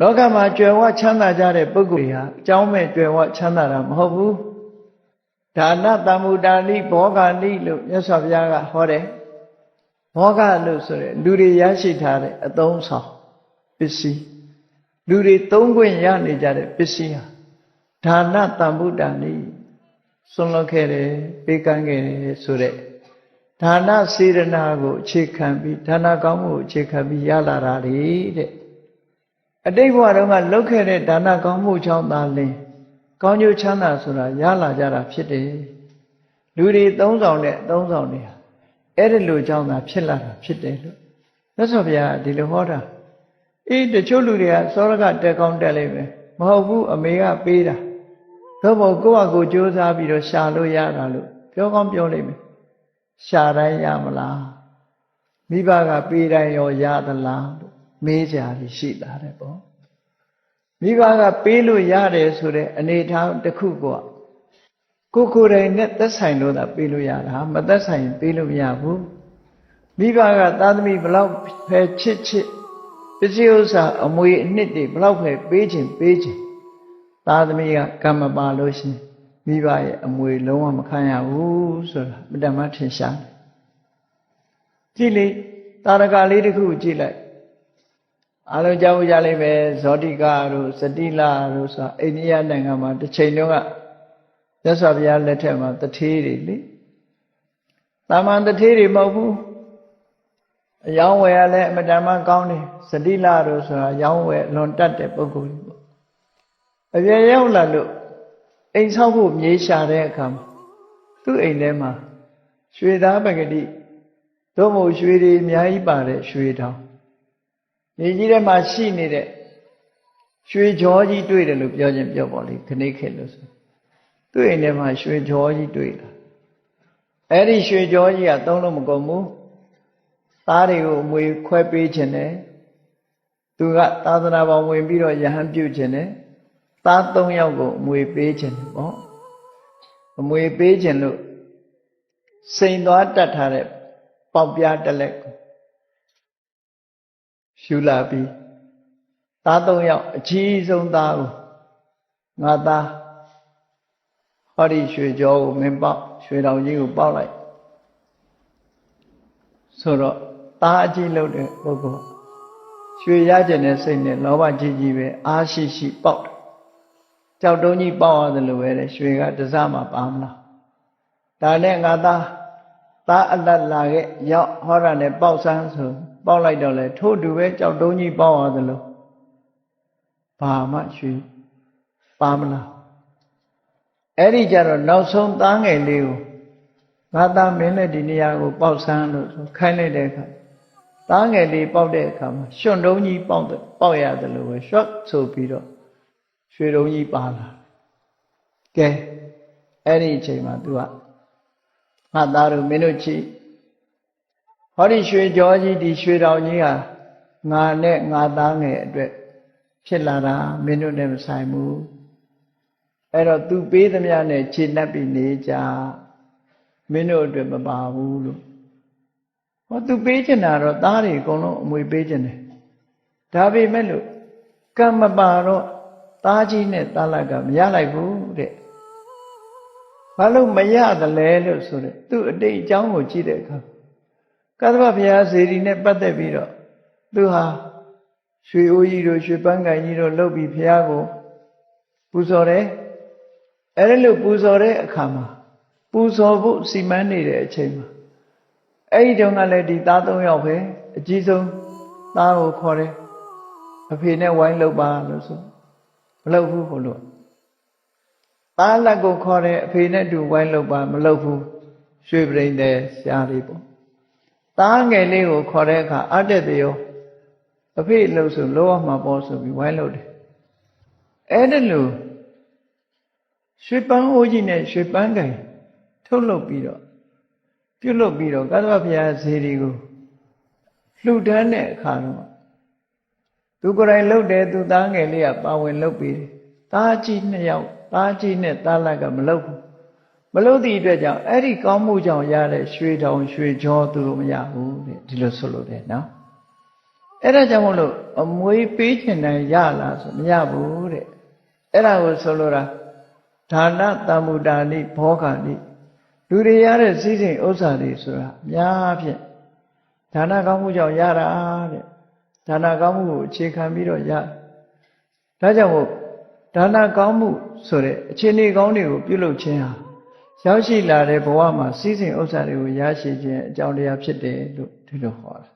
လောကမှာကြွယ်ဝချမ်းသာကြတဲ့ပုဂ္ဂိုလ်တွေဟာအကြောင်းမဲ့ကြွယ်ဝချမ်းသာတာမဟုတ်ဘူးဒါနတမ္မူတာနိဘောဂာနိလို့မြတ်စွာဘုရားကဟောတယ်ဘောဂလို့ဆိုရယ်လူတွေရရှိထားတဲ့အသုံးဆောင်ပစ္စည်းလူတွေသုံးခွင့်ရနေကြတဲ့ပစ္စည်းဟာဒါနတမ္မူတာနိဆွန်လွတ်ခဲ့တယ်ပေးကမ်းခဲ့တယ်ဆိုတဲ့ဒါနစေရနာကိုအခြေခံပြီးဒါနကောင်းမှုကိုအခြေခံပြီးရလာတာလေတဲ့ အတိတ်ဘဝတုန်းကလုပ်ခဲ့တဲ့ဒါနကောင်းမှုကြောင့်သာလင်ကောင်းကျိုးချမ်းသာဆိုတာရလာကြတာဖြစ်တယ်လူတွေသုံးဆောင်တဲ့သုံးဆောင်တွေဟာအဲ့ဒီလိုကြောင့်သာဖြစ်လာတာဖြစ်တယ်လို့မြတ်စွာဘုရားဒီလိုဟောတာအေးတချို့လူတွေကစောရကတက်ကောင်းတက်လိမ့်မယ်မဟုတ်ဘူးအမေကပေးတာတော့ဘောကိုယ့်ဟာကိုယ်ကြိုးစားပြီးတော့ရှာလို့ရတာလို့ပြောကောင်းပြောလိမ့်မယ်ရှာတိုင်းရမလားမိဘကပေးတိုင်းရောရသလားလို့ မေးကြရရှိတာတဲ့ပေါ့မိဘကပေးလို့ရတယ်ဆိုတဲ့အနေအထားတစ်ခုကကိုကိုယ်တိုင်နဲ့သက်ဆိုင်လို့သာပေးလို့ရတာမသက်ဆိုင်ရင်ပေးလို့မရဘူးမိဘကသာသမီဘလောက်ပဲချစ်ချစ်ပစ္စည်းဥစ္စာအမွေအနှစ်တွေဘလောက်ပဲပေးခြင်းပေးခြင်းသာသမီကကံမပါလို့ရှင်မိဘရဲ့အမွေလုံးဝမခံရဘူးဆိုတာမတမထင်ရှားကြည့်လေတာရကလေးတစ်ခုကြည့်လိုက် အားလုံးကြားဖို့ကြလိမ့်မယ်ဇောတိကတို့စတိလတို့ဆိုအိန္ဒိယနိုင်ငံမှာတစ်ချိန်တုန်းကမြတ်စွာဘုရားလက်ထက်မှာတထေးတွေလေတာမန်တထေးတွေမဟုတ်ဘူးအယောင်းဝယ်ရလဲအမတန်မှကောင်းတယ်စတိလတို့ဆိုတာရောင်းဝယ်လွန်တတ်တဲ့ပုဂ္ဂိုလ်တွေပေါ့အပြည့်ရောက်လာလို့အိမ်ဆောက်ဖို့မြေးရှာတဲ့အခါမှာသူ့အိမ်ထဲမှာရွှေသားပဂတိသို့မဟုတ်ရွှေတွေအများကြီးပါတဲ့ရွှေတောင် မြေကြီးထဲမှာရှိနေတဲ့ရွှေကြောကြီးတွေ့တယ်လို့ပြောခြင်းပြောပါလိခဏိခေလို့ဆိုသူ့အိမ်ထဲမှာရွှေကြောကြီးတွေ့လာအဲ့ဒီရွှေကြောကြီးကသုံးလို့မကုန်ဘူးသားတွေကိုအမွေခွဲပေးခြင်းနဲ့သူကသာသနာပေါင်းဝင်ပြီးတော့ယဟန်ပြုခြင်းနဲ့သား၃ယောက်ကိုအမွေပေးခြင်းပေါ့အမွေပေးခြင်းလို့စိန်သွားတတ်ထားတဲ့ပေါက်ပြားတစ်လက်ကို ရှူလာပြီးသား၃ယောက်အကြီးဆုံးသားကိုငါသားဟောဒီရွှေကြောကိုမင်းပေါက်ရွှေတောင်ကြီးကိုပေါက်လိုက်ဆိုတော့သားအကြီးလို့တဲ့ပုဂ္ဂိုလ်ရွှေရကျင်တဲ့စိတ်နဲ့လောဘကြီးကြီးပဲအားရှိရှိပေါက်တယ်ကြောက်တုံးကြီးပေါက်ရတယ်လို့ပဲတဲ့ရွှေကတစားမှပါမလားဒါနဲ့ငါသားသားအလတ်လာခဲ့ရောက်ဟောတာနဲ့ပေါက်ဆန်းဆို ပေါက်လိုက်တော့လေထို့တူပဲကြောက်တုံးကြီးပေါက်ရတယ်လို့ဘာမှရွှေပါမလားအဲ့ဒီကြတော့နောက်ဆုံးသားငယ်လေးကိုငါသားမင်းနဲ့ဒီနေရာကို ပေါက်ဆန်းလို့ဆိုခိုင်းလိုက်တဲ့အခါသားငယ်လေးပေါက်တဲ့အခါမှာရွှွန်တုံးကြီးပေါက်တယ်ပေါက်ရတယ်လို့ပဲရွှတ်ဆိုပြီးတော့ရွှေတုံးကြီးပါလာကဲအဲ့ဒီအချိန်မှာ तू ကငါသားတို့မင်းတို့ချီ ဟောဒီရွှေကြောကြီးဒီရွှေတောင်ကြီးဟာငါနဲ့ငါသားငယ်အတွက်ဖြစ်လာတာမင်းတို့နဲ့မဆိုင်ဘူးအဲ့တော့ तू ပေးသမျှနဲ့ခြေနှက်ပြီးနေကြမင်းတို့အတွက်မပါဘူးလို့ဟော तू ပေးချင်တာတော့သားတွေအကုန်လုံးအမွေပေးချင်တယ်ဒါပေမဲ့လို့ကံမပါတော့သားကြီးနဲ့သားလက်ကမရလိုက်ဘူးတဲ့ဘာလို့မရသလဲလို့ဆိုတဲ့သူ့အတိတ်အကြောင်းကိုကြည့်တဲ့အခါ ကသဗ္ဗဘုရားဇေဒီနဲ့ပတ်သက်ပြီးတော့သူဟာရွှေအိုးကြီးတို့ရွှေပန်းကန်ကြီးတို့လှုပ်ပြီးဘုရားကိုပူဇော်တယ်အဲ့ဒါလို့ပူဇော်တဲ့အခါမှာပူဇော်ဖို့စီမံနေတဲ့အချိန်မှာအဲ့ဒီတုန်းကလည်းဒီသား၃ယောက်ပဲအကြီးဆုံးသားကိုခေါ်တယ်အဖေနဲ့ဝိုင်းလှုပ်ပါလို့ဆိုမလှုပ်ဘူးဘုလို့သားလက်ကိုခေါ်တယ်အဖေနဲ့တူဝိုင်းလှုပ်ပါမလှုပ်ဘူးရွှေပရိန်တဲ့ရှားလေးပေါ့ သားငယ်လေးကိုခေါ်တဲ့အခါအတက်တရောအဖေလှုပ်ဆိုလောရမှာပေါ့ဆိုပြီးဝိုင်းလှုပ်တယ်အဲ့ဒါလို့ရွှေပန်းအိုးကြီးနဲ့ရွှေပန်းကင်ထုတ်လုပ်ပြီးတော့ပြုတ်လုပ်ပြီးတော့ကသဗ္ဗဘုရားဇေဒီကိုလှူဒန်းတဲ့အခါတော့သူကိုယ်တိုင်လှုပ်တယ်သူသားငယ်လေးကပါဝင်လှုပ်ပြီးတယ်သားကြီးနှစ်ယောက်သားကြီးနဲ့သားလက်ကမလှုပ်ဘူး မလှုပ်သည့်အတွက်ကြောင့်အဲ့ဒီကောင်းမှုကြောင့်ရတဲ့ရွှေတောင်ရွှေကြောသူတို့မရဘူးတဲ့ဒီလိုဆိုလို့တယ်နော်အဲ့ဒါကြောင့်မလို့အမွေပေးချင်တိုင်းရလားဆိုမရဘူးတဲ့အဲ့ဒါကိုဆိုလိုတာဒါနတမ္မူတာနိဘောဂာနိလူတွေရတဲ့စည်းစိမ်ဥစ္စာတွေဆိုတာအများဖြင့်ဒါနကောင်းမှုကြောင့်ရတာတဲ့ဒါနကောင်းမှုကိုအခြေခံပြီးတော့ရဒါကြောင့်မို့ဒါနကောင်းမှုဆိုတဲ့အခြေအနေကောင်းတွေကိုပြုလုပ်ခြင်းဟာ ရောက်ရှိလာတဲ့ဘဝမှာစည်းစိမ်ဥစ္စာတွေကိုရရှိခြင်းအကြောင်းတရားဖြစ်တယ်လို့ဒီလိုဟောတာ